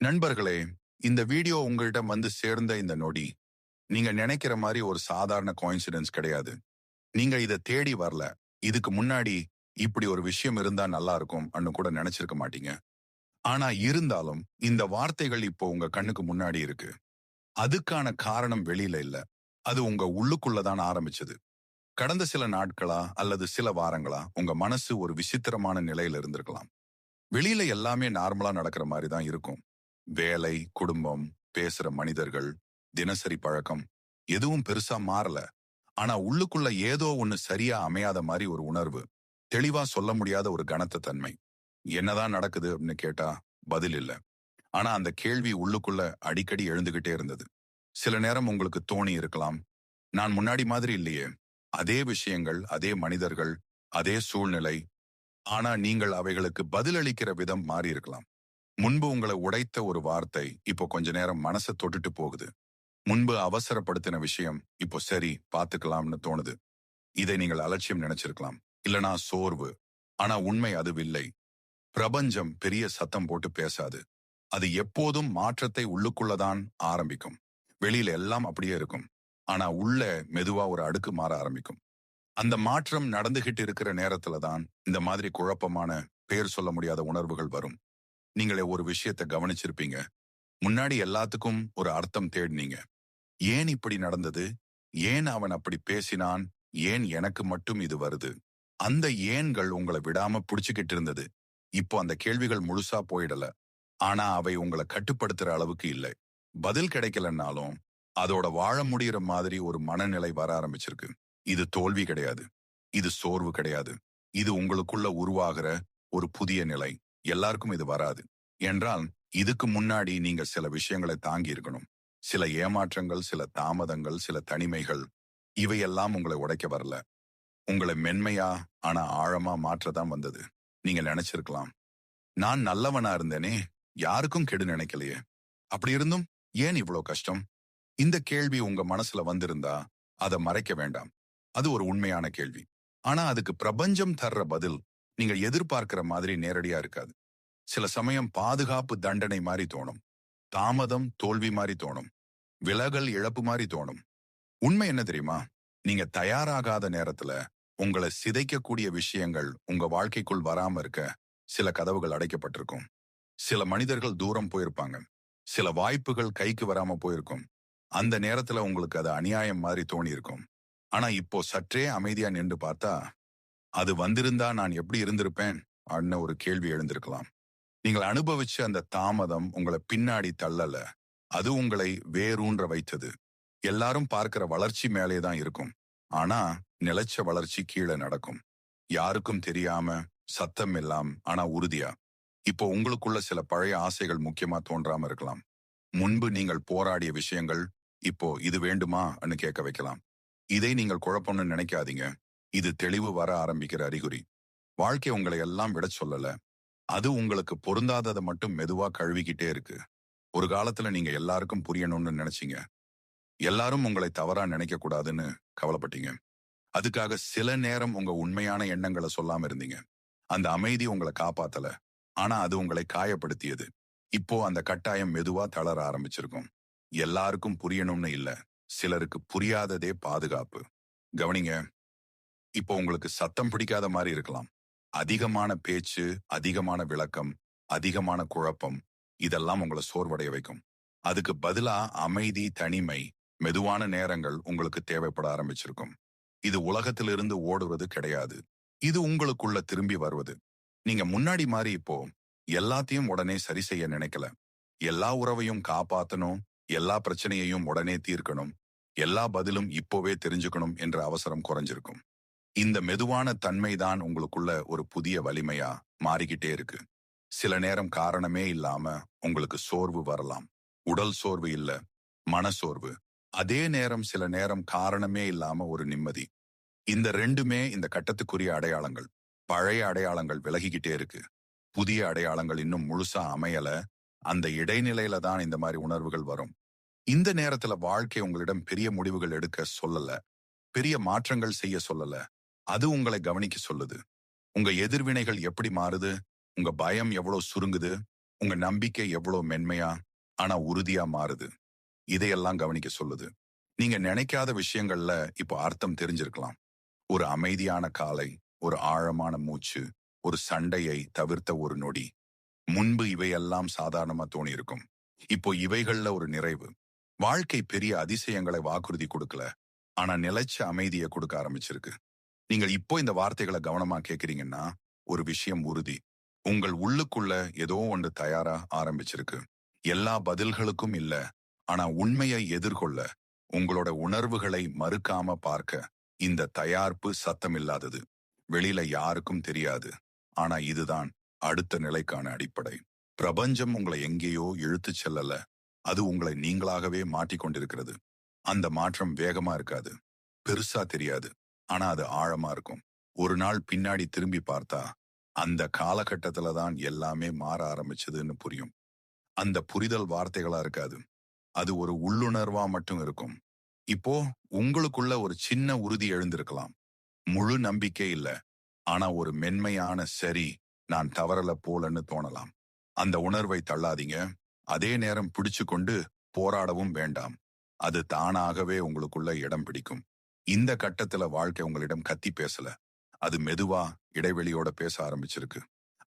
நண்பர்களே இந்த வீடியோ உங்களிடம் வந்து சேர்ந்த இந்த நொடி நீங்க நினைக்கிற மாதிரி ஒரு சாதாரண கோயின்சிடன்ஸ் கிடையாது. நீங்க இதை தேடி வரல. இதுக்கு முன்னாடி இப்படி ஒரு விஷயம் இருந்தா நல்லா இருக்கும் அன்னு கூட நினைச்சிருக்க மாட்டீங்க. ஆனா இருந்தாலும் இந்த வார்த்தைகள் இப்போ உங்க கண்ணுக்கு முன்னாடி இருக்கு. அதுக்கான காரணம் வெளியில இல்ல. அது உங்க உள்ளுக்குள்ளதான் ஆரம்பிச்சது. கடந்த சில நாட்களா அல்லது சில வாரங்களா உங்க மனசு ஒரு விசித்திரமான நிலையில இருந்திருக்கலாம். வெளியில எல்லாமே நார்மலா நடக்கிற மாதிரி தான் இருக்கும். வேலை குடும்பம் பேசுற மனிதர்கள் தினசரி பழக்கம் எதுவும் பெருசா மாறல. ஆனா உள்ளுக்குள்ள ஏதோ ஒண்ணு சரியா அமையாத மாதிரி ஒரு உணர்வு தெளிவா சொல்ல முடியாத ஒரு கனத்த தன்மை. என்னதான் நடக்குது அப்படின்னு கேட்டா பதில் இல்ல. ஆனா அந்த கேள்வி உள்ளுக்குள்ள அடிக்கடி எழுந்துகிட்டே இருந்தது. சில நேரம் உங்களுக்கு தோணி இருக்கலாம். நான் முன்னாடி மாதிரி இல்லையே. அதே விஷயங்கள் அதே மனிதர்கள் அதே சூழ்நிலை. ஆனா நீங்கள் அவைகளுக்கு பதிலளிக்கிற விதம் மாறி இருக்கலாம். முன்பு உங்களை உடைத்த ஒரு வார்த்தை இப்போ கொஞ்ச நேரம் மனசை தொட்டுட்டு போகுது. முன்பு அவசரப்படுத்தின விஷயம் இப்போ சரி பார்த்துக்கலாம்னு தோணுது. இதை நீங்கள் அலட்சியம் நினைச்சிருக்கலாம். இல்லனா சோர்வு. ஆனா உண்மை அதுவில்லை பிரபஞ்சம் பெரிய சத்தம் போட்டு பேசாது. அது எப்போதும் மாற்றத்தை உள்ளுக்குள்ளதான் ஆரம்பிக்கும். வெளியில எல்லாம் அப்படியே இருக்கும். ஆனா உள்ள மெதுவா ஒரு அடுக்கு மாற ஆரம்பிக்கும். அந்த மாற்றம் நடந்துகிட்டு இருக்கிற நேரத்துல தான் இந்த மாதிரி குழப்பமான பெயர் சொல்ல முடியாத உணர்வுகள் வரும். நீங்களே ஒரு விஷயத்தை கவனிச்சிருப்பீங்க. முன்னாடி எல்லாத்துக்கும் ஒரு அர்த்தம் தேடினீங்க. ஏன் இப்படி நடந்தது? ஏன் அவன் அப்படி பேசினான்? ஏன் எனக்கு மட்டும் இது வருது? அந்த ஏன்கள் உங்களை விடாம புடிச்சுக்கிட்டு இருந்தது. இப்போ அந்த கேள்விகள் முழுசா போயிடல. ஆனா அவை உங்களை கட்டுப்படுத்துற அளவுக்கு இல்லை. பதில் கிடைக்கலன்னாலும் அதோட வாழ முடியற மாதிரி ஒரு மனநிலை வர ஆரம்பிச்சிருக்கு. இது தோல்வி கிடையாது. இது சோர்வு கிடையாது. இது உங்களுக்குள்ள உருவாகிற ஒரு புதிய நிலை. எல்லாருக்கும் இது வராது. என்றால் இதுக்கு முன்னாடி நீங்க சில விஷயங்களை தாங்கி இருக்கணும். சில ஏமாற்றங்கள் சில தாமதங்கள் சில தனிமைகள் இவையெல்லாம் உங்களை உடைக்க வரல. உங்களை மென்மையா ஆனா ஆழமா மாற்றதான் வந்தது. நீங்க நினைச்சிருக்கலாம். நான் நல்லவனா இருந்தேனே யாருக்கும் கெடு நினைக்கலையே. அப்படி இருந்தும் ஏன் இவ்வளோ கஷ்டம்? இந்த கேள்வி உங்க மனசுல வந்திருந்தா அதை மறைக்க வேண்டாம். அது ஒரு உண்மையான கேள்வி. ஆனா அதுக்கு பிரபஞ்சம் தர்ற பதில் நீங்க எதிர்பார்க்கிற மாதிரி நேரடியா இருக்காது. சில சமயம் பாதுகாப்பு தண்டனை மாதிரி தோணும். தாமதம் தோல்வி மாதிரி தோணும். விலகல் இழப்பு மாதிரி தோணும். உண்மை என்ன தெரியுமா? நீங்க தயாராகாத நேரத்துல உங்களை சிதைக்கக்கூடிய விஷயங்கள் உங்க வாழ்க்கைக்குள் வராம இருக்க சில கதவுகள் அடைக்கப்பட்டிருக்கும். சில மனிதர்கள் தூரம் போயிருப்பாங்க. சில வாய்ப்புகள் கைக்கு வராம போயிருக்கும். அந்த நேரத்துல உங்களுக்கு அது அநியாயம் மாதிரி தோணி இருக்கும் ஆனா இப்போ சற்றே அமைதியா நின்று பார்த்தா அது வந்திருந்தா நான் எப்படி இருந்திருப்பேன்? அண்ண ஒரு கேள்வி எழுந்திருக்கலாம். நீங்கள் அனுபவிச்ச அந்த தாமதம் உங்களை பின்னாடி தள்ளல. அது உங்களை வேரூன்ற வைத்தது. எல்லாரும் பார்க்கிற வளர்ச்சி மேலே தான் இருக்கும். ஆனா நிலைச்ச வளர்ச்சி கீழே நடக்கும். யாருக்கும் தெரியாம சத்தம் இல்லாம் ஆனா உறுதியா. இப்போ உங்களுக்குள்ள சில பழைய ஆசைகள் முக்கியமா தோன்றாம இருக்கலாம். முன்பு நீங்கள் போராடிய விஷயங்கள் இப்போ இது வேண்டுமான்னு கேட்க வைக்கலாம். இதை நீங்கள் குழப்பம்னு நினைக்காதீங்க. இது தெளிவு வர ஆரம்பிக்கிற அறிகுறி. வாழ்க்கை உங்களை எல்லாம் விட சொல்லல. அது உங்களுக்கு பொருந்தாததை மட்டும் மெதுவா கழுவிக்கிட்டே இருக்கு. ஒரு காலத்துல நீங்க எல்லாருக்கும் புரியணும்னு நினைச்சீங்க. எல்லாரும் உங்களை தவறா நினைக்க கூடாதுன்னு கவலைப்பட்டீங்க. அதுக்காக சில நேரம் உங்க உண்மையான எண்ணங்களை சொல்லாம இருந்தீங்க. அந்த அமைதி உங்களை காப்பாத்தல. ஆனா அது உங்களை காயப்படுத்தியது. இப்போ அந்த கட்டாயம் மெதுவா தளர ஆரம்பிச்சிருக்கும். எல்லாருக்கும் புரியணும்னு இல்ல. சிலருக்கு புரியாததே பாதுகாப்பு. கவனிங்க இப்போ உங்களுக்கு சத்தம் பிடிக்காத மாதிரி இருக்கலாம். அதிகமான பேச்சு அதிகமான விளக்கம் அதிகமான குழப்பம் இதெல்லாம் உங்களை சோர்வடைய வைக்கும். அதுக்கு பதிலா அமைதி தனிமை மெதுவான நேரங்கள் உங்களுக்கு தேவைப்பட ஆரம்பிச்சிருக்கும். இது உலகத்திலிருந்து ஓடுவது கிடையாது. இது உங்களுக்குள்ள திரும்பி வருவது. நீங்க முன்னாடி மாதிரி இப்போ எல்லாத்தையும் உடனே சரி செய்ய நினைக்கல. எல்லா உறவையும் காப்பாத்தணும் எல்லா பிரச்சனையையும் உடனே தீர்க்கணும் எல்லா பதிலும் இப்போவே தெரிஞ்சுக்கணும் என்ற அவசரம் குறைஞ்சிருக்கும். இந்த மெதுவான தன்மைதான் உங்களுக்குள்ள ஒரு புதிய வலிமையா மாறிக்கிட்டே இருக்கு. சில நேரம் காரணமே இல்லாம உங்களுக்கு சோர்வு வரலாம். உடல் சோர்வு இல்ல மனசோர்வு அதே நேரம் சில நேரம் காரணமே இல்லாம ஒரு நிம்மதி. இந்த ரெண்டுமே இந்த கட்டத்துக்குரிய அடையாளங்கள். பழைய அடையாளங்கள் விலகிக்கிட்டே இருக்கு. புதிய அடையாளங்கள் இன்னும் முழுசா அமையல. அந்த இடைநிலையில தான் இந்த மாதிரி உணர்வுகள் வரும். இந்த நேரத்துல வாழ்க்கை உங்களிடம் பெரிய முடிவுகள் எடுக்க சொல்லல. பெரிய மாற்றங்கள் செய்ய சொல்லல. அது உங்களை கவனிக்க சொல்லுது. உங்க எதிர்வினைகள் எப்படி மாறுது? உங்க பயம் எவ்வளவு சுருங்குது? உங்க நம்பிக்கை எவ்வளவு மென்மையா ஆனா உறுதியா மாறுது? இதையெல்லாம் கவனிக்க சொல்லுது. நீங்க நினைக்காத விஷயங்கள்ல இப்போ அர்த்தம் தெரிஞ்சிருக்கலாம். ஒரு அமைதியான காலை ஒரு ஆழமான மூச்சு ஒரு சண்டையை தவிர்த்த ஒரு நொடி. முன்பு இவையெல்லாம் சாதாரணமா தோணியிருக்கும். இப்போ இவைகள்ல ஒரு நிறைவு. வாழ்க்கை பெரிய அதிசயங்களை வாக்குறுதி கொடுக்கல. ஆனா நிலைச்ச அமைதியை கொடுக்க ஆரம்பிச்சிருக்கு. நீங்கள் இப்போ இந்த வார்த்தைகளை கவனமா கேக்குறீங்கன்னா ஒரு விஷயம் உறுதி. உங்கள் உள்ளுக்குள்ள ஏதோ ஒன்று தயாரா ஆரம்பிச்சிருக்கு. எல்லா பதில்களுக்கும் இல்ல. ஆனா உண்மையை எதிர்கொள்ள உங்களோட உணர்வுகளை மறுக்காம பார்க்க இந்த தயார்ப்பு சத்தமில்லாதது. வெளியில யாருக்கும் தெரியாது. ஆனா இதுதான் அடுத்த நிலைக்கான அடிப்படை. பிரபஞ்சம் உங்களை எங்கேயோ இழுத்துச் செல்லல. அது உங்களை நீங்களாகவே மாட்டிக்கொண்டிருக்கிறது அந்த மாற்றம் வேகமா இருக்காது. பெருசா தெரியாது. ஆனா அது ஆழமா இருக்கும். ஒரு நாள் பின்னாடி திரும்பி பார்த்தா அந்த காலகட்டத்துல தான் எல்லாமே மாற ஆரம்பிச்சதுன்னு புரியும். அந்த புரிதல் வார்த்தைகளா இருக்காது. அது ஒரு உள்ளுணர்வா மட்டும் இருக்கும். இப்போ உங்களுக்குள்ள ஒரு சின்ன உறுதி எழுந்திருக்கலாம். முழு நம்பிக்கை இல்ல. ஆனா ஒரு மென்மையான சரி நான் தவறல போலன்னு தோணலாம். அந்த உணர்வை தள்ளாதீங்க. அதே நேரம் பிடிச்சு கொண்டு போராடவும் வேண்டாம். அது தானாகவே உங்களுக்குள்ள இடம் பிடிக்கும். இந்த கட்டத்துல வாழ்க்கை உங்களிடம் கத்தி பேசல. அது மெதுவா இடைவெளியோட பேச ஆரம்பிச்சிருக்கு.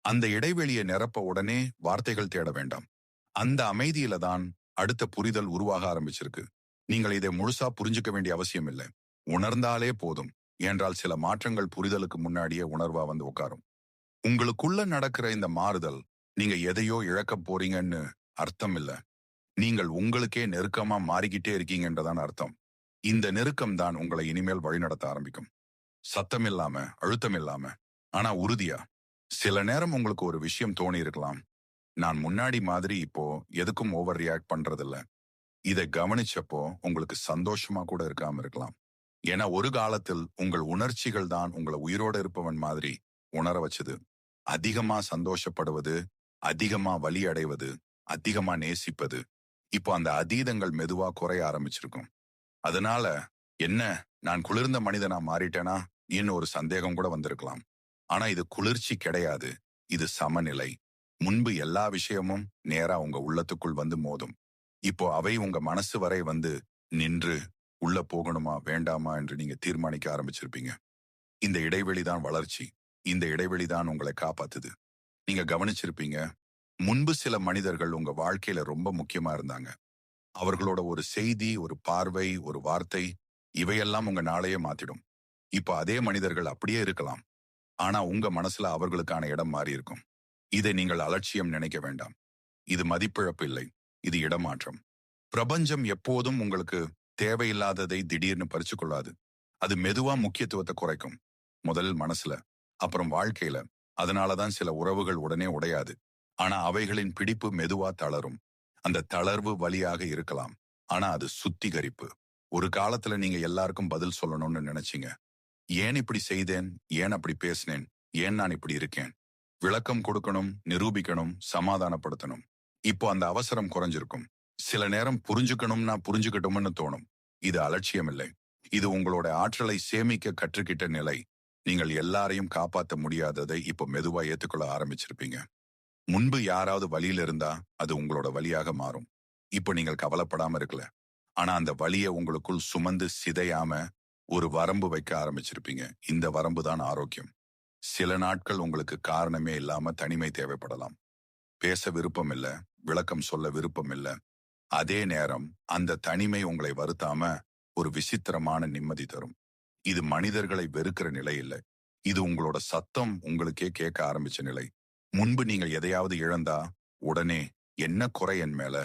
அந்த இடைவெளியை நிரப்ப உடனே வார்த்தைகள் தேட வேண்டாம். அந்த அமைதியில தான் அடுத்த புரிதல் உருவாக ஆரம்பிச்சிருக்கு. நீங்கள் இதை முழுசா புரிஞ்சுக்க வேண்டிய அவசியம் இல்லை. உணர்ந்தாலே போதும். என்றால் சில மாற்றங்கள் புரிதலுக்கு முன்னாடியே உணர்வா வந்து உட்காரும். உங்களுக்குள்ள நடக்கிற இந்த மாறுதல் நீங்க எதையோ இழக்க போறீங்கன்னு அர்த்தம் இல்ல. நீங்கள் உங்களுக்கே நெருக்கமா மாறிக்கிட்டே இருக்கீங்கன்றதான் அர்த்தம். இந்த நெருக்கம் தான் உங்களை இனிமேல் வழிநடத்த ஆரம்பிக்கும். சத்தம் இல்லாம அழுத்தம் இல்லாம ஆனா உறுதியா. சில நேரம் உங்களுக்கு ஒரு விஷயம் தோணி இருக்கலாம். நான் முன்னாடி மாதிரி இப்போ எதுக்கும் ஓவர் ரியாக்ட் பண்றதில்ல. இதை கவனிச்சப்போ உங்களுக்கு சந்தோஷமா கூட இருக்காம இருக்கலாம். ஏன்னா ஒரு காலத்தில் உங்கள் உணர்ச்சிகள் தான் உங்களை உயிரோட இருப்பவன் மாதிரி உணர வச்சது. அதிகமா சந்தோஷப்படுவது அதிகமா வலி அடைவது அதிகமா நேசிப்பது இப்போ அந்த அதீதங்கள் மெதுவா குறைய ஆரம்பிச்சிருக்கும். அதனால என்ன நான் குளிர்ந்த மனிதனா மாறிட்டேனா? இன்னும் ஒரு சந்தேகம் கூட வந்திருக்கலாம். ஆனா இது குளிர்ச்சி கிடையாது. இது சமநிலை. முன்பு எல்லா விஷயமும் நேரா உங்க உள்ளத்துக்குள் வந்து மோதும். இப்போ அவை உங்க மனசு வரை வந்து நின்று உள்ள போகணுமா வேண்டாமா என்று நீங்க தீர்மானிக்க ஆரம்பிச்சிருப்பீங்க. இந்த இடைவெளி தான் வளர்ச்சி. இந்த இடைவெளி தான் உங்களை காப்பாத்துது. நீங்க கவனிச்சிருப்பீங்க முன்பு சில மனிதர்கள் உங்க வாழ்க்கையில ரொம்ப முக்கியமா இருந்தாங்க. அவர்களோட ஒரு செய்தி ஒரு பார்வை ஒரு வார்த்தை இவையெல்லாம் உங்க நாளையே மாத்திடும். இப்ப அதே மனிதர்கள் அப்படியே இருக்கலாம். ஆனா உங்க மனசுல அவர்களுக்கான இடம் மாறி இருக்கும். இதை நீங்கள் அலட்சியம் நினைக்க வேண்டாம். இது மதிப்பிழப்பு இல்லை. இது இடமாற்றம். பிரபஞ்சம் எப்போதும் உங்களுக்கு தேவையில்லாததை திடீர்னு பறிச்சு கொள்ளாது அது மெதுவா முக்கியத்துவத்தை குறைக்கும். முதல் மனசுல அப்புறம் வாழ்க்கையில. அதனாலதான் சில உறவுகள் உடனே உடையாது. ஆனா அவைகளின் பிடிப்பு மெதுவா தளரும். அந்த தளர்வு வழியாக இருக்கலாம். ஆனா அது சுத்திகரிப்பு. ஒரு காலத்துல நீங்க எல்லாருக்கும் பதில் சொல்லணும்னு நினைச்சீங்க. ஏன் இப்படி செய்தேன்? ஏன் அப்படி பேசினேன்? ஏன் நான் இப்படி இருக்கேன்? விளக்கம் கொடுக்கணும் நிரூபிக்கணும் சமாதானப்படுத்தணும். இப்போ அந்த அவசரம் குறைஞ்சிருக்கும். சில நேரம் புரிஞ்சுக்கணும்னா புரிஞ்சுக்கட்டும்னு தோணும். இது அலட்சியம் இல்லை இது உங்களோட ஆற்றலை சேமிக்க கற்றுக்கிட்ட நிலை. நீங்கள் எல்லாரையும் காப்பாத்த முடியாததை இப்போ மெதுவா ஏத்துக்கொள்ள ஆரம்பிச்சிருப்பீங்க. முன்பு யாராவது வழியில இருந்தா அது உங்களோட வழியாக மாறும். இப்போ நீங்கள் கவலைப்படாம இருக்கல. ஆனா அந்த வழியை உங்களுக்குள் சுமந்து சிதையாம ஒரு வரம்பு வைக்க ஆரம்பிச்சிருப்பீங்க. இந்த வரம்பு தான் ஆரோக்கியம். சில நாட்கள் உங்களுக்கு காரணமே இல்லாம தனிமை தேவைப்படலாம். பேச விருப்பம் இல்ல விளக்கம் சொல்ல விருப்பம் இல்ல. அதே நேரம் அந்த தனிமை உங்களை வருத்தாம ஒரு விசித்திரமான நிம்மதி தரும். இது மனிதர்களை வெறுக்கிற நிலை இல்லை. இது உங்களோட சத்தம் உங்களுக்கே கேட்க ஆரம்பிச்ச நிலை. முன்பு நீங்கள் எதையாவது இழந்தா உடனே என்ன குறை என் மேல?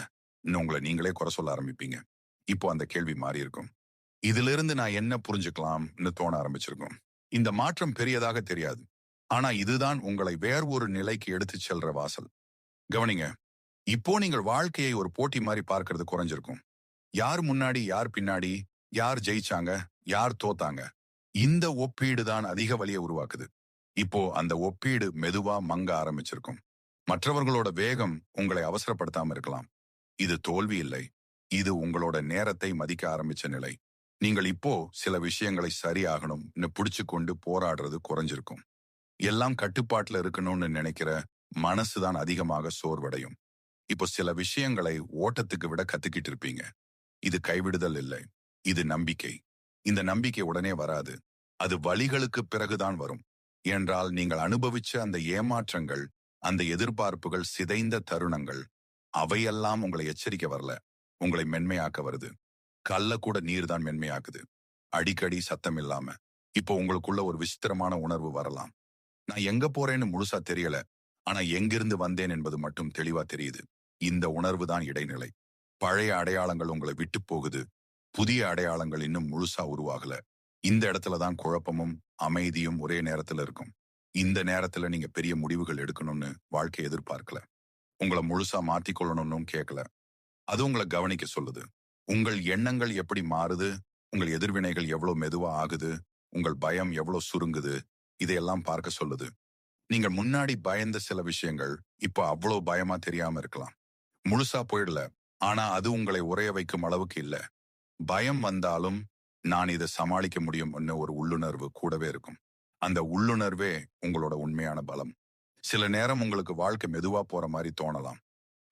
உங்களை நீங்களே குறை சொல்ல ஆரம்பிப்பீங்க. இப்போ அந்த கேள்வி மாறி இருக்கும். இதிலிருந்து நான் என்ன புரிஞ்சுக்கலாம்னு தோண ஆரம்பிச்சிருக்கும். இந்த மாற்றம் பெரியதாக தெரியாது. ஆனா இதுதான் உங்களை வேறு ஒரு நிலைக்கு எடுத்துச் செல்ற வாசல். கவனிங்க இப்போ நீங்கள் வாழ்க்கையை ஒரு போட்டி மாதிரி பார்க்கறது குறைஞ்சிருக்கும். யார் முன்னாடி யார் பின்னாடி யார் ஜெயிச்சாங்க யார் தோத்தாங்க? இந்த ஒப்பீடு தான் அதிக வழியை உருவாக்குது. இப்போ அந்த ஒப்பீடு மெதுவா மங்க ஆரம்பிச்சிருக்கும். மற்றவர்களோட வேகம் உங்களை அவசரப்படுத்தாம இருக்கலாம். இது தோல்வி இல்லை. இது உங்களோட நேரத்தை மதிக்க ஆரம்பிச்ச நிலை. நீங்கள் இப்போ சில விஷயங்களை சரியாகணும்னு புடிச்சு கொண்டு போராடுறது குறைஞ்சிருக்கும். எல்லாம் கட்டுப்பாட்டுல இருக்கணும்னு நினைக்கிற மனசுதான் அதிகமாக சோர்வடையும். இப்போ சில விஷயங்களை ஓட்டத்துக்கு விட கத்துக்கிட்டு இருப்பீங்க. இது கைவிடுதல் இல்லை. இது நம்பிக்கை. இந்த நம்பிக்கை உடனே வராது. அது வழிகளுக்கு பிறகுதான் வரும். என்றால் நீங்கள் அனுபவிச்ச அந்த ஏமாற்றங்கள் அந்த எதிர்பார்ப்புகள் சிதைந்த தருணங்கள் அவையெல்லாம் உங்களை எச்சரிக்க வரல. உங்களை மென்மையாக்க வருது. கல்ல கூட நீர் தான் மென்மையாக்குது. அடிக்கடி சத்தம் இல்லாம. இப்போ உங்களுக்குள்ள ஒரு விசித்திரமான உணர்வு வரலாம். நான் எங்க போறேன்னு முழுசா தெரியல. ஆனா எங்கிருந்து வந்தேன் என்பது மட்டும் தெளிவா தெரியுது. இந்த உணர்வு தான் இடைநிலை. பழைய அடையாளங்கள் உங்களை விட்டு போகுது. புதிய அடையாளங்கள் இன்னும் முழுசா உருவாகல. இந்த இடத்துல தான் குழப்பமும் அமைதியும் ஒரே நேரத்துல இருக்கும். இந்த நேரத்துல நீங்க பெரிய முடிவுகள் எடுக்கணும்னு வாழ்க்கை எதிர்பார்க்கல. உங்களை முழுசா மாத்திக்கொள்ளணும்னு கேட்கல அது உங்களை கவனிக்க சொல்லுது. உங்கள் எண்ணங்கள் எப்படி மாறுது? உங்கள் எதிர்வினைகள் எவ்வளவு மெதுவா ஆகுது? உங்கள் பயம் எவ்வளவு சுருங்குது? இதையெல்லாம் பார்க்க சொல்லுது. நீங்க முன்னாடி பயந்த சில விஷயங்கள் இப்போ அவ்வளவு பயமா தெரியாம இருக்கலாம். முழுசா போயிடல. ஆனா அது உங்களை உரைய வைக்கும் அளவுக்கு இல்ல. பயம் வந்தாலும் நான் இதை சமாளிக்க முடியும்னு ஒரு உள்ளுணர்வு கூடவே இருக்கும். அந்த உள்ளுணர்வே உங்களோட உண்மையான பலம். சில நேரம் உங்களுக்கு வாழ்க்கை மெதுவா போற மாதிரி தோணலாம்.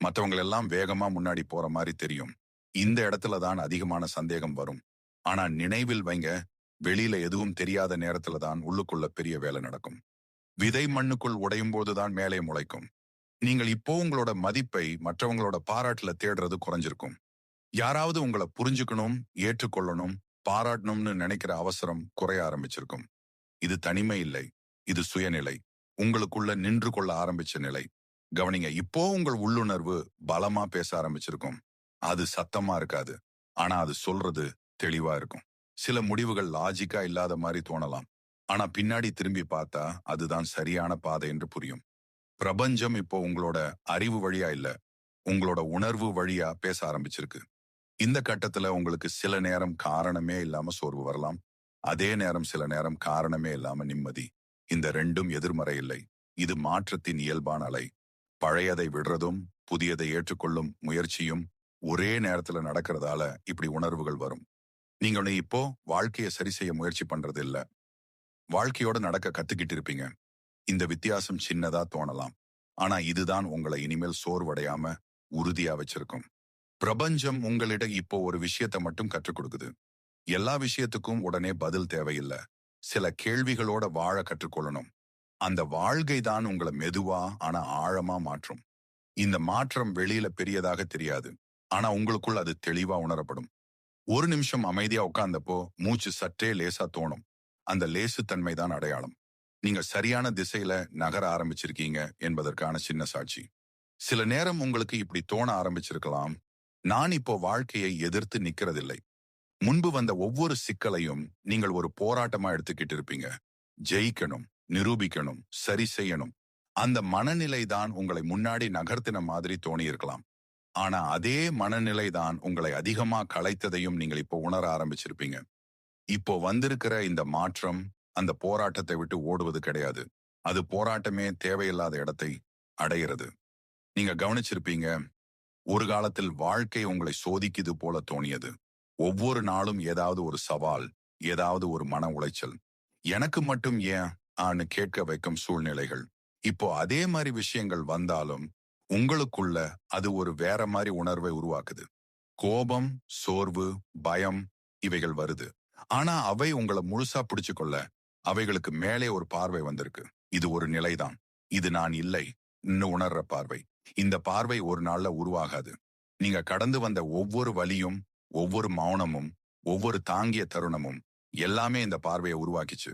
மத்தவங்க எல்லாம் வேகமா முன்னாடி போற மாதிரி தெரியும். இந்த இடத்துல தான் அதிகமான சந்தேகம் வரும். ஆனா நினைவில் வைங்க வெளியில எதுவும் தெரியாத நேரத்துல தான் உள்ளுக்குள்ள பெரிய வேலை நடக்கும். விதை மண்ணுக்குள் உடையும் போதுதான் மேலே முளைக்கும். நீங்கள் இப்போ உங்களோட மதிப்பை மற்றவங்களோட பாராட்டுல தேடுறது குறைஞ்சிருக்கும். யாராவது உங்களை புரிஞ்சுக்கணும் ஏற்றுக்கொள்ளணும் பாராட்டணும்னு நினைக்கிற அவசரம் குறைய ஆரம்பிச்சிருக்கும். இது தனிமை இல்லை இது சுயநிலை. உங்களுக்குள்ள நின்று கொள்ள ஆரம்பிச்ச நிலை. கவனிங்க இப்போ உங்கள் உள்ளுணர்வு பலமா பேச ஆரம்பிச்சிருக்கும். அது சத்தமா இருக்காது. ஆனா அது சொல்றது தெளிவா இருக்கும். சில முடிவுகள் லாஜிக்கா இல்லாத மாதிரி தோணலாம். ஆனா பின்னாடி திரும்பி பார்த்தா அதுதான் சரியான பாதை என்று புரியும். பிரபஞ்சம் இப்போ உங்களோட அறிவு வழியா இல்ல உங்களோட உணர்வு வழியா பேச ஆரம்பிச்சிருக்கு. இந்த கட்டத்துல உங்களுக்கு சில நேரம் காரணமே இல்லாம சோர்வு வரலாம். அதே நேரம் சில நேரம் காரணமே இல்லாம நிம்மதி. இந்த ரெண்டும் எதிர்மறை இல்லை. இது மாற்றத்தின் இயல்பான அலை. பழையதை விடுறதும் புதியதை ஏற்றுக்கொள்ளும் முயற்சியும் ஒரே நேரத்துல நடக்கிறதால இப்படி உணர்வுகள் வரும். நீங்க உன்னை இப்போ வாழ்க்கையை சரி செய்ய முயற்சி பண்றது இல்ல. வாழ்க்கையோட நடக்க கத்துக்கிட்டு இருப்பீங்க. இந்த வித்தியாசம் சின்னதா தோணலாம். ஆனா இதுதான் உங்களை இனிமேல் சோர்வடையாம உறுதியா வச்சிருக்கும். பிரபஞ்சம் உங்களிடம் இப்போ ஒரு விஷயத்தை மட்டும் கற்றுக் கொடுக்குது. எல்லா விஷயத்துக்கும் உடனே பதில் தேவையில்லை. சில கேள்விகளோட வாழ கற்றுக்கொள்ளணும். அந்த வாழ்க்கை தான் உங்களை மெதுவா ஆனா ஆழமா மாற்றும். இந்த மாற்றம் வெளியில பெரியதாக தெரியாது. ஆனா உங்களுக்குள் அது தெளிவா உணரப்படும். ஒரு நிமிஷம் அமைதியா உட்கார்ந்தப்போ மூச்சு சற்றே லேசா தோணும். அந்த லேசுத்தன்மை தான் அடையாளம். நீங்க சரியான திசையில நகர ஆரம்பிச்சிருக்கீங்க என்பதற்கான சின்ன சாட்சி. சில நேரம் உங்களுக்கு இப்படி தோண ஆரம்பிச்சிருக்கலாம். நான் இப்போ வாழ்க்கையை எதிர்த்து நிக்கிறதில்லை. முன்பு வந்த ஒவ்வொரு சிக்கலையும் நீங்கள் ஒரு போராட்டமா எடுத்துக்கிட்டு இருப்பீங்க. ஜெயிக்கணும் நிரூபிக்கணும் சரி செய்யணும். அந்த மனநிலை தான் உங்களை முன்னாடி நகர்த்தின மாதிரி தோணி இருக்கலாம் ஆனா அதே மனநிலை தான் உங்களை அதிகமா கலைத்ததையும் நீங்கள் இப்போ உணர ஆரம்பிச்சிருப்பீங்க. இப்போ வந்திருக்கிற இந்த மாற்றம் அந்த போராட்டத்தை விட்டு ஓடுவது கிடையாது. அது போராட்டமே தேவையில்லாத இடத்தை அடைகிறது நீங்க கவனிச்சிருப்பீங்க ஒரு காலத்தில் வாழ்க்கை உங்களை சோதிக்குது போல தோணியது. ஒவ்வொரு நாளும் ஏதாவது ஒரு சவால் ஏதாவது ஒரு மன உளைச்சல். எனக்கு மட்டும் ஏன்? ஆன்னு கேட்க வைக்கும் சூழ்நிலைகள். இப்போ அதே மாதிரி விஷயங்கள் வந்தாலும் உங்களுக்குள்ள அது ஒரு வேற மாதிரி உணர்வை உருவாக்குது. கோபம் சோர்வு பயம் இவைகள் வருது. ஆனா அவை உங்களை முழுசா பிடிச்சுக்கொள்ள அவைகளுக்கு மேலே ஒரு பார்வை வந்திருக்கு. இது ஒரு நிலைதான். இது நான் இல்லை. உணர்ற பார்வை. இந்த பார்வை ஒரு நாள்ல உருவாகாது. நீங்க கடந்து வந்த ஒவ்வொரு வழியும் ஒவ்வொரு மௌனமும் ஒவ்வொரு தாங்கிய தருணமும் எல்லாமே இந்த பார்வையை உருவாக்கிச்சு.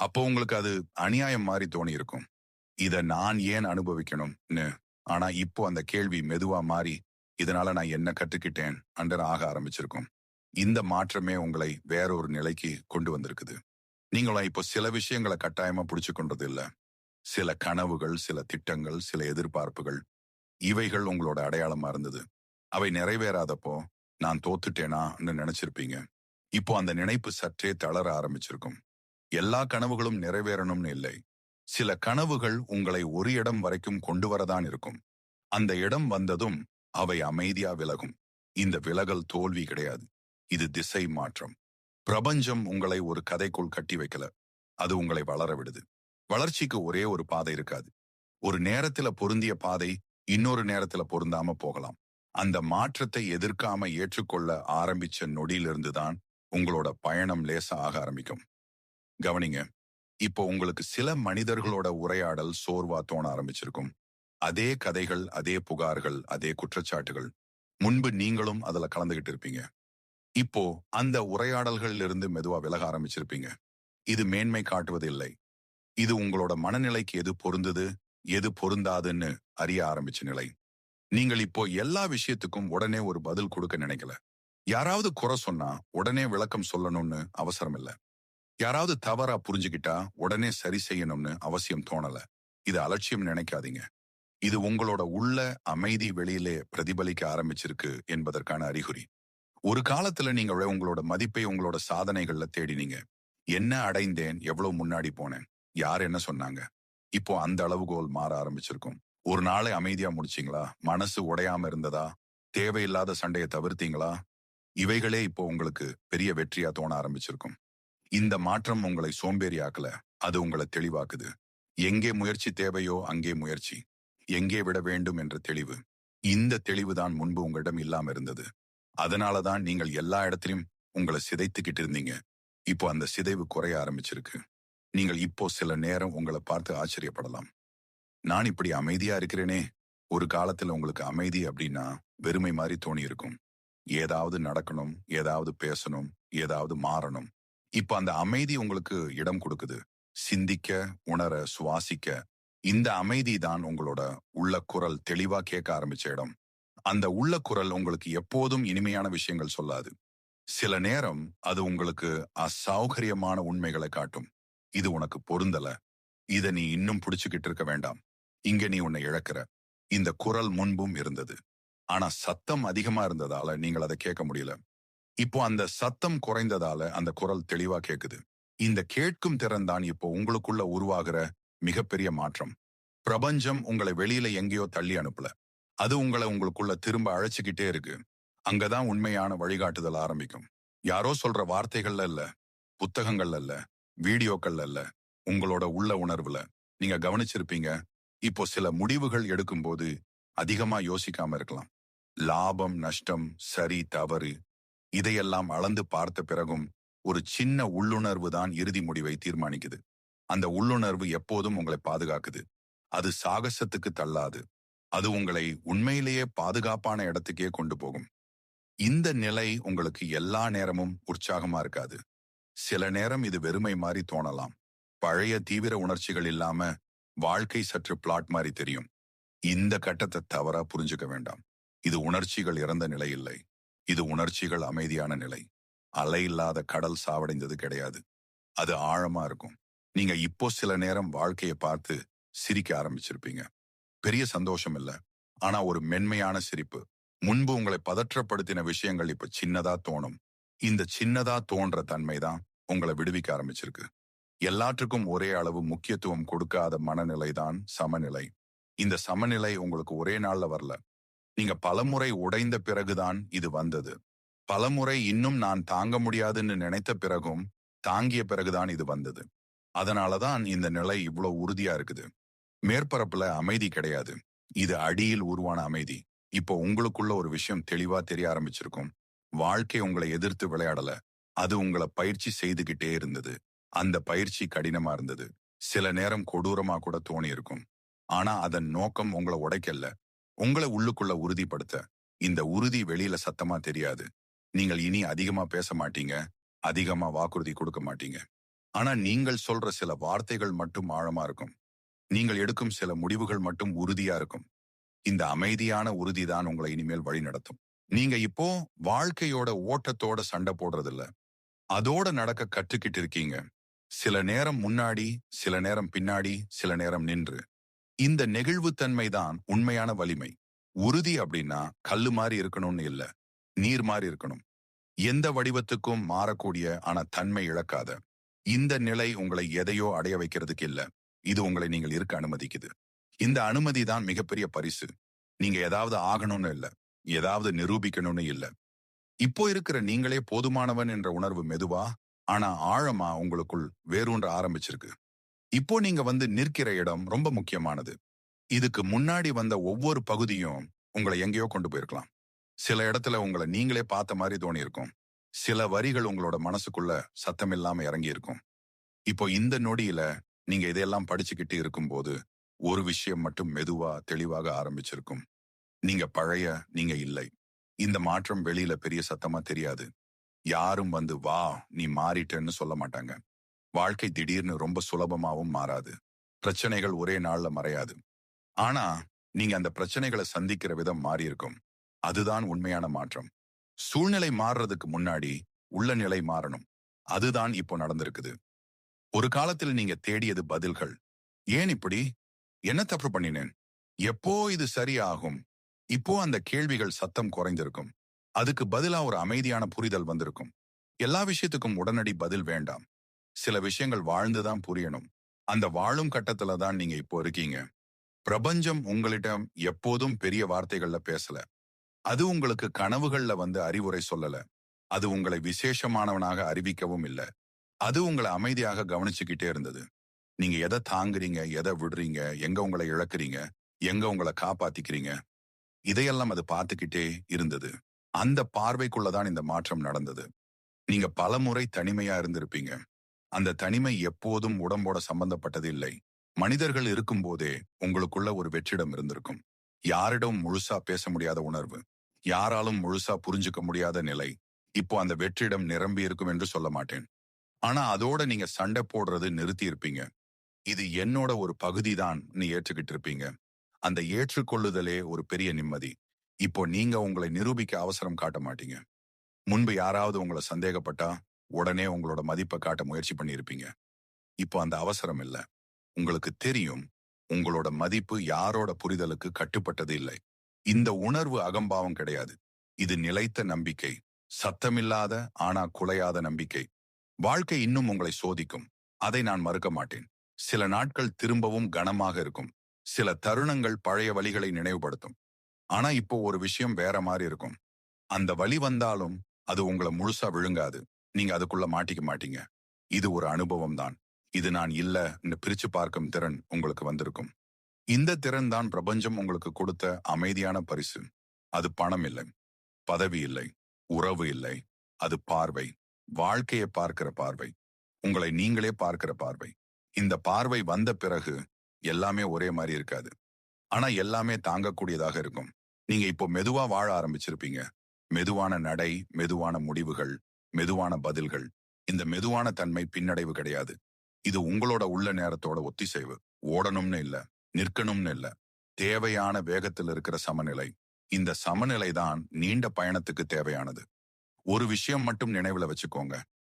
அப்போ உங்களுக்கு அது அநியாயம் மாதிரி தோணி இருக்கும் இத நான் ஏன் அனுபவிக்கணும்னு? ஆனா இப்போ அந்த கேள்வி மெதுவா மாறி இதனால நான் என்ன கற்றுக்கிட்டேன் அண்டர் ஆக ஆரம்பிச்சிருக்கும். இந்த மாற்றமே உங்களை வேற ஒரு நிலைக்கு கொண்டு வந்திருக்குது. நீங்களும் இப்போ சில விஷயங்களை கட்டாயமா பிடிச்சு கொண்டது இல்ல. சில கனவுகள் சில திட்டங்கள் சில எதிர்பார்ப்புகள் இவைகள் உங்களோட அடையாளமா இருந்தது. அவை நிறைவேறாதப்போ நான் தோத்துட்டேனான்னு நினைச்சிருப்பீங்க. இப்போ அந்த நினைப்பு சற்றே தளர ஆரம்பிச்சிருக்கும். எல்லா கனவுகளும் நிறைவேறணும்னு இல்லை. சில கனவுகள் உங்களை ஒரு இடம் வரைக்கும் கொண்டு வரதான் இருக்கும். அந்த இடம் வந்ததும் அவை அமைதியா விலகும். இந்த விலகல் தோல்வி கிடையாது. இது திசை மாற்றம். பிரபஞ்சம் உங்களை ஒரு கதைக்குள் கட்டி வைக்கல. அது உங்களை வளர விடுது. வளர்ச்சிக்கு ஒரே ஒரு பாதை இருக்காது. ஒரு நேரத்துல பொருந்திய பாதை இன்னொரு நேரத்துல பொருந்தாம போகலாம். அந்த மாற்றத்தை எதிர்க்காம ஏற்றுக்கொள்ள ஆரம்பிச்ச நொடியிலிருந்து தான் உங்களோட பயணம் லேசா ஆக ஆரம்பிக்கும். கவனிங்க இப்போ உங்களுக்கு சில மனிதர்களோட உரையாடல் சோர்வா தோண ஆரம்பிச்சிருக்கும். அதே கதைகள் அதே புகார்கள் அதே குற்றச்சாட்டுகள். முன்பு நீங்களும் அதுல கலந்துகிட்டு இருப்பீங்க. இப்போ அந்த உரையாடல்கள்ல இருந்து மெதுவா விலக ஆரம்பிச்சிருப்பீங்க. இது மேன்மை காட்டுவது இல்லை இது உங்களோட மனநிலைக்கு எது பொருந்தது எது பொருந்தாதுன்னு அறிய ஆரம்பிச்ச நிலை. நீங்கள் இப்போ எல்லா விஷயத்துக்கும் உடனே ஒரு பதில் கொடுக்க நினைக்கல. யாராவது குறை சொன்னா உடனே விளக்கம் சொல்லணும்னு அவசரம் இல்ல. யாராவது தவறா புரிஞ்சுக்கிட்டா உடனே சரி செய்யணும்னு அவசியம் தோணல. இது அலட்சியம் நினைக்காதீங்க. இது உங்களோட உள்ள அமைதி வெளியிலே பிரதிபலிக்க ஆரம்பிச்சிருக்கு என்பதற்கான அறிகுறி. ஒரு காலத்துல நீங்க உங்களோட மதிப்பை உங்களோட சாதனைகள்ல தேடினீங்க. என்ன அடைந்தேன் எவ்வளவு முன்னாடி போனேன். யார் என்ன சொன்னாங்க? இப்போ அந்த அளவுகோல் மாற ஆரம்பிச்சிருக்கும். ஒரு நாளை அமைதியா முடிச்சீங்களா? மனசு உடையாம இருந்ததா? தேவையில்லாத சண்டையை தவிர்த்தீங்களா? இவைகளே இப்போ உங்களுக்கு பெரிய வெற்றியா தோண ஆரம்பிச்சிருக்கும். இந்த மாற்றம் உங்களை சோம்பேறியாக்கல. அது உங்களை தெளிவாக்குது. எங்கே முயற்சி தேவையோ அங்கே முயற்சி. எங்கே விட வேண்டும் என்ற தெளிவு. இந்த தெளிவுதான் முன்பு உங்களிடம் இல்லாம இருந்தது. அதனாலதான் நீங்கள் எல்லா இடத்திலும் உங்களை சிதைத்துக்கிட்டு இருந்தீங்க. இப்போ அந்த சிதைவு குறைய ஆரம்பிச்சிருக்கு. நீங்கள் இப்போ சில நேரம் உங்களை பார்த்து ஆச்சரியப்படலாம். நான் இப்படி அமைதியா இருக்கிறேனே ஒரு காலத்துல உங்களுக்கு அமைதி அப்படின்னா வெறுமை மாதிரி தோணி இருக்கும் ஏதாவது நடக்கணும் ஏதாவது பேசணும் ஏதாவது மாறணும். இப்ப அந்த அமைதி உங்களுக்கு இடம் கொடுக்குது. சிந்திக்க உணர சுவாசிக்க. இந்த அமைதி தான் உங்களோட உள்ள குரல் தெளிவா கேட்க ஆரம்பிச்ச இடம். அந்த உள்ள குரல் உங்களுக்கு எப்போதும் இனிமையான விஷயங்கள் சொல்லாது. சில நேரம் அது உங்களுக்கு அசௌகரியமான உண்மைகளை காட்டும். இது உனக்கு பொருந்தல. இத நீ இன்னும் புடிச்சுக்கிட்டு இருக்க வேண்டாம். இங்க நீ உன்னை இழக்கிற. இந்த குரல் முன்பும் இருந்தது. ஆனா சத்தம் அதிகமா இருந்ததால நீங்கள் அதை கேட்க முடியல. இப்போ அந்த சத்தம் குறைந்ததால அந்த குரல் தெளிவா கேக்குது. இந்த கேட்கும் திறன் தான் இப்போ உங்களுக்குள்ள உருவாகிற மிகப்பெரிய மாற்றம். பிரபஞ்சம் உங்களை வெளியில எங்கேயோ தள்ளி அனுப்பல. அது உங்களை உங்களுக்குள்ள திரும்ப அழைச்சுக்கிட்டே இருக்கு. அங்கதான் உண்மையான வழிகாட்டுதல் ஆரம்பிக்கும். யாரோ சொல்ற வார்த்தைகள்ல இல்ல. புத்தகங்கள்ல இல்ல. வீடியோக்கள் அல்ல உங்களோட உள்ள உணர்வுல நீங்க கவனிச்சிருப்பீங்க. இப்போ சில முடிவுகள் எடுக்கும்போது அதிகமா யோசிக்காம இருக்கலாம். லாபம் நஷ்டம் சரி தவறு இதையெல்லாம் அளந்து பார்த்த பிறகும் ஒரு சின்ன உள்ளுணர்வு தான் இறுதி முடிவை தீர்மானிக்குது. அந்த உள்ளுணர்வு எப்போதும் உங்களை பாதுகாக்குது. அது சாகசத்துக்கு தள்ளாது. அது உங்களை உண்மையிலேயே பாதுகாப்பான இடத்துக்கே கொண்டு போகும். இந்த நிலை உங்களுக்கு எல்லா நேரமும் உற்சாகமா இருக்காது. சில நேரம் இது வெறுமை மாதிரி தோணலாம். பழைய தீவிர உணர்ச்சிகள் இல்லாம வாழ்க்கை சற்று பிளாட் மாதிரி தெரியும். இந்த கட்டத்தை தவறா புரிஞ்சுக்க வேண்டாம். இது உணர்ச்சிகள் இறந்த நிலை இல்லை. இது உணர்ச்சிகள் அமைதியான நிலை. அலை இல்லாத கடல் சாவடைந்தது கிடையாது. அது ஆழமா இருக்கும். நீங்க இப்போ சில நேரம் வாழ்க்கையை பார்த்து சிரிக்க ஆரம்பிச்சிருப்பீங்க. பெரிய சந்தோஷம் இல்ல. ஆனா ஒரு மென்மையான சிரிப்பு. முன்பு உங்களை பதற்றப்படுத்தின விஷயங்கள் இப்ப சின்னதா தோணும். இந்த சின்னதா தோன்ற தன்மை தான் உங்களை விடுவிக்க ஆரம்பிச்சிருக்கு. எல்லாற்றுக்கும் ஒரே அளவு முக்கியத்துவம் கொடுக்காத மனநிலை தான் சமநிலை. இந்த சமநிலை உங்களுக்கு ஒரே நாள்ல வரல. நீங்க பலமுறை உடைந்த பிறகுதான் இது வந்தது. பலமுறை இன்னும் நான் தாங்க முடியாதுன்னு நினைத்த பிறகும் தாங்கிய பிறகுதான் இது வந்தது. அதனாலதான் இந்த நிலை இவ்வளவு உறுதியா இருக்குது. மேற்பரப்புல அமைதி கிடையாது. இது அடியில் உருவான அமைதி. இப்போ உங்களுக்குள்ள ஒரு விஷயம் தெளிவா தெரிய ஆரம்பிச்சிருக்கும். வாழ்க்கை உங்களை எதிர்த்து விளையாடல. அது உங்களை பயிற்சி செய்துகிட்டே இருந்தது. அந்த பயிற்சி கடினமா இருந்தது. சில நேரம் கொடூரமா கூட தோணி இருக்கும் ஆனா அதன் நோக்கம் உங்களை உடைக்கல உங்களை உள்ளுக்குள்ள உறுதிப்படுத்த. இந்த உறுதி வெளியில சத்தமா தெரியாது. நீங்கள் இனி அதிகமா பேச மாட்டீங்க. அதிகமா வாக்குறுதி கொடுக்க மாட்டீங்க. ஆனா நீங்கள் சொல்ற சில வார்த்தைகள் மட்டும் ஆழமா இருக்கும். நீங்கள் எடுக்கும் சில முடிவுகள் மட்டும் உறுதியா இருக்கும். இந்த அமைதியான உறுதி தான் உங்களை இனிமேல் வழி நடத்தும் நீங்க இப்போ வாழ்க்கையோட ஓட்டத்தோட சண்டை போடுறது இல்ல அதோட நடக்க கற்றுக்கிட்டு இருக்கீங்க. சில நேரம் முன்னாடி சில நேரம் பின்னாடி சில நேரம் நின்று. இந்த நெகிழ்வுத்தன்மை தான் உண்மையான வலிமை. உறுதி அப்படின்னா கல்லு மாதிரி இருக்கணும்னு இல்ல. நீர் மாதிரி இருக்கணும். எந்த வடிவத்துக்கும் மாறக்கூடிய ஆனா தன்மை இழக்காத. இந்த நிலை உங்களை எதையோ அடைய வைக்கிறதுக்கு இல்ல. இது உங்களை நீங்கள் இருக்க அனுமதிக்குது. இந்த அனுமதி தான் மிகப்பெரிய பரிசு. நீங்க ஏதாவது ஆகணும்னு இல்ல. ஏதாவது நிரூபிக்கணும்னு இல்ல. இப்போ இருக்கிற நீங்களே போதுமானவன் என்ற உணர்வு மெதுவா ஆனா ஆழமா உங்களுக்குள் வேரூன்ற ஆரம்பிச்சிருக்கு. இப்போ நீங்க வந்து நிற்கிற இடம் ரொம்ப முக்கியமானது. இதுக்கு முன்னாடி வந்த ஒவ்வொரு பகுதியும் உங்களை எங்கேயோ கொண்டு போயிருக்கலாம். சில இடத்துல உங்களை நீங்களே பார்த்த மாதிரி தோணி இருக்கும் சில வரிகள் உங்களோட மனசுக்குள்ள சத்தம் இல்லாம இறங்கி இருக்கும் இப்போ இந்த நொடியில நீங்க இதையெல்லாம் படிச்சுக்கிட்டு இருக்கும்போது ஒரு விஷயம் மட்டும் மெதுவா தெளிவாக ஆரம்பிச்சிருக்கும். நீங்க பழைய நீங்க இல்லை. இந்த மாற்றம் வெளியில பெரிய சத்தமா தெரியாது. யாரும் வந்து வா நீ மாறிட்டேன்னு சொல்ல மாட்டாங்க. வாழ்க்கை திடீர்னு ரொம்ப சுலபமாவும் மாறாது. பிரச்சனைகள் ஒரே நாள்ல மறையாது. ஆனா நீங்க அந்த பிரச்சனைகளை சந்திக்கிற விதம் மாறி இருக்கும். அதுதான் உண்மையான மாற்றம். சூழ்நிலை மாறுறதுக்கு முன்னாடி உள்ள நிலை மாறணும். அதுதான் இப்போ நடந்திருக்குது. ஒரு காலத்தில் நீங்க தேடியது பதில்கள். ஏன் இப்படி? என்ன தப்பு பண்ணினேன்? எப்போ இது சரியாகும்? இப்போ அந்த கேள்விகள் சத்தம் குறைந்திருக்கும். அதுக்கு பதிலா ஒரு அமைதியான புரிதல் வந்திருக்கும். எல்லா விஷயத்துக்கும் உடனடி பதில் வேண்டாம். சில விஷயங்கள் வாழ்ந்துதான் புரியணும். அந்த வாழும் கட்டத்துல தான் நீங்க இப்போ இருக்கீங்க. பிரபஞ்சம் உங்களிடம் எப்போதும் பெரிய வார்த்தைகள்ல பேசல. அது உங்களுக்கு கனவுகள்ல வந்து அறிவுரை சொல்லல. அது உங்களை விசேஷமானவனாக அறிவிக்கவும் இல்ல. அது உங்களை அமைதியாக கவனிச்சுக்கிட்டே இருந்தது. நீங்க எதை தாங்குறீங்க எதை விடுறீங்க எங்க உங்களை இழக்கிறீங்க எங்க உங்களை காப்பாத்திக்கிறீங்க இதையெல்லாம் அது பார்த்துக்கிட்டே இருந்தது. அந்த பார்வைக்குள்ளதான் இந்த மாற்றம் நடந்தது. நீங்க பலமுறை தனிமையா இருந்திருப்பீங்க. அந்த தனிமை எப்போதும் உடம்போட சம்பந்தப்பட்டது இல்லை. மனிதர்கள் இருக்கும்போதே உங்களுக்குள்ள ஒரு வெற்றிடம் இருந்திருக்கும். யாரிடம் முழுசா பேச முடியாத உணர்வு யாராலும் முழுசா புரிஞ்சுக்க முடியாத நிலை இப்போ அந்த வெற்றிடம் நிரம்பி இருக்கும் என்று சொல்ல மாட்டேன். ஆனா அதோட நீங்க சண்டை போடுறது நிறுத்தி இருப்பீங்க இது என்னோட ஒரு பகுதி தான் நீ ஏற்றுக்கிட்டு இருப்பீங்க அந்த ஏற்றுக்கொள்ளுதலே ஒரு பெரிய நிம்மதி. இப்போ நீங்க உங்களை நிரூபிக்க அவசரம் காட்ட மாட்டீங்க. முன்பு யாராவது உங்களை சந்தேகப்பட்டா உடனே உங்களோட மதிப்பை காட்ட முயற்சி பண்ணியிருப்பீங்க. இப்போ அந்த அவசரம் இல்லை. உங்களுக்கு தெரியும் உங்களோட மதிப்பு யாரோட புரிதலுக்கு கட்டுப்பட்டது இல்லை. இந்த உணர்வு அகம்பாவம் கிடையாது. இது நிலைத்த நம்பிக்கை. சத்தமில்லாத ஆனா குலையாத நம்பிக்கை. வாழ்க்கை இன்னும் உங்களை சோதிக்கும். அதை நான் மறுக்க மாட்டேன். சில நாட்கள் திரும்பவும் கனமாக இருக்கும். சில தருணங்கள் பழைய வழிகளை நினைவுபடுத்தும். ஆனா இப்போ ஒரு விஷயம் வேற மாதிரி இருக்கும். அந்த வழி வந்தாலும் அது உங்களை முழுசா விழுங்காது. நீங்க அதுக்குள்ள மாட்டிக்க மாட்டீங்க. இது ஒரு அனுபவம் தான். இது நான் இல்ல பிரிச்சு பார்க்கும் திறன் உங்களுக்கு வந்திருக்கும். இந்த திறன் தான் பிரபஞ்சம் உங்களுக்கு கொடுத்த அமைதியான பரிசு. அது பணம் இல்லை. பதவி இல்லை. உறவு இல்லை. அது பார்வை. வாழ்க்கையை பார்க்கிற பார்வை. உங்களை நீங்களே பார்க்கிற பார்வை. இந்த பார்வை வந்த பிறகு எல்லாமே ஒரே மாதிரி இருக்காது. ஆனா எல்லாமே தாங்கக்கூடியதாக இருக்கும். நீங்க இப்போ மெதுவா வாழ ஆரம்பிச்சிருப்பீங்க. மெதுவான நடை மெதுவான முடிவுகள் மெதுவான பதில்கள். இந்த மெதுவான தன்மை பின்னடைவு கிடையாது. இது உங்களோட உள்ள நேரத்தோட ஒத்திசைவு. ஓடணும்னு இல்ல நிற்கணும்னு இல்ல. தேவையான வேகத்தில் இருக்கிற சமநிலை. இந்த சமநிலை தான் நீண்ட பயணத்துக்கு தேவையானது. ஒரு விஷயம் மட்டும் நினைவுல வச்சுக்கோங்க.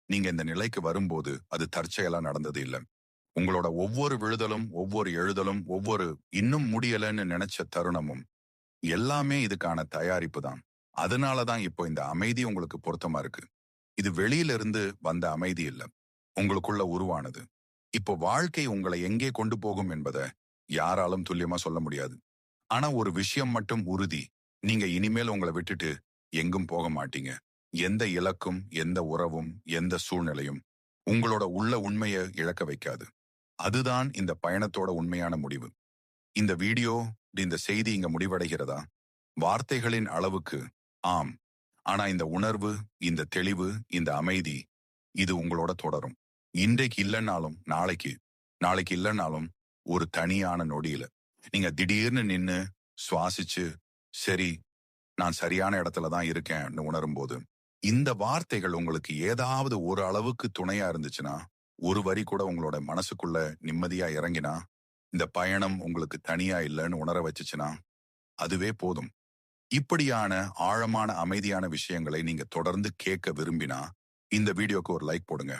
நீங்க இந்த நிலைக்கு வரும்போது அது தற்செயலா நடந்தது இல்ல. உங்களோட ஒவ்வொரு விழுதலும் ஒவ்வொரு எழுதலும் ஒவ்வொரு இன்னும் முடியலன்னு நினைச்ச தருணமும் எல்லாமே இதுக்கான தயாரிப்பு தான். அதனாலதான் இப்போ இந்த அமைதி உங்களுக்கு பொருத்தமா இருக்கு. இது வெளியில இருந்து வந்த அமைதி இல்ல. உங்களுக்குள்ள உருவானது. இப்போ வாழ்க்கை உங்களை எங்கே கொண்டு போகும் என்பதை யாராலும் துல்லியமா சொல்ல முடியாது. ஆனா ஒரு விஷயம் மட்டும் உறுதி. நீங்க இனிமேல் உங்களை விட்டுட்டு எங்கும் போக மாட்டீங்க. எந்த இலக்கும் எந்த உறவும் எந்த சூழ்நிலையும் உங்களோட உள்ள உண்மையை இழக்க வைக்காது. அதுதான் இந்த பயணத்தோட உண்மையான முடிவு. இந்த வீடியோ இந்த செய்தி இங்க முடிவடைகிறதா? வார்த்தைகளின் அளவுக்கு ஆம். ஆனா இந்த உணர்வு இந்த தெளிவு இந்த அமைதி இது உங்களோட தொடரும். இன்றைக்கு இல்லைன்னாலும் நாளைக்கு நாளைக்கு இல்லைன்னாலும் ஒரு தனியான நொடியில. நீங்க திடீர்னு நின்னு சுவாசிச்சு சரி நான் சரியான இடத்துல தான் இருக்கேன்னு உணரும் போது இந்த வார்த்தைகள் உங்களுக்கு ஏதாவது ஒரு அளவுக்கு துணையா இருந்துச்சுன்னா ஒரு வரி கூட உங்களோட மனசுக்குள்ள நிம்மதியா இறங்கினா இந்த பயணம் உங்களுக்கு தனியா இல்லைன்னு உணர வச்சுச்சுன்னா அதுவே போதும். இப்படியான ஆழமான அமைதியான விஷயங்களை நீங்க தொடர்ந்து கேட்க விரும்பினா இந்த வீடியோக்கு ஒரு லைக் போடுங்க.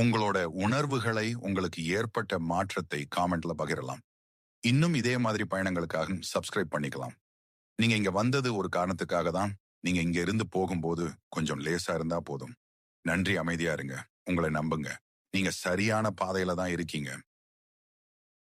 உங்களோட உணர்வுகளை உங்களுக்கு ஏற்பட்ட மாற்றத்தை காமெண்ட்ல பகிரலாம். இன்னும் இதே மாதிரி பயணங்களுக்காக சப்ஸ்கிரைப் பண்ணிக்கலாம். நீங்க இங்க வந்தது ஒரு காரணத்துக்காக தான் நீங்க இங்க இருந்து போகும்போது கொஞ்சம் லேசா இருந்தா போதும். நன்றி அமைதியா இருங்க. உங்களை நம்புங்க. நீங்க சரியான பாதையில தான் இருக்கீங்க.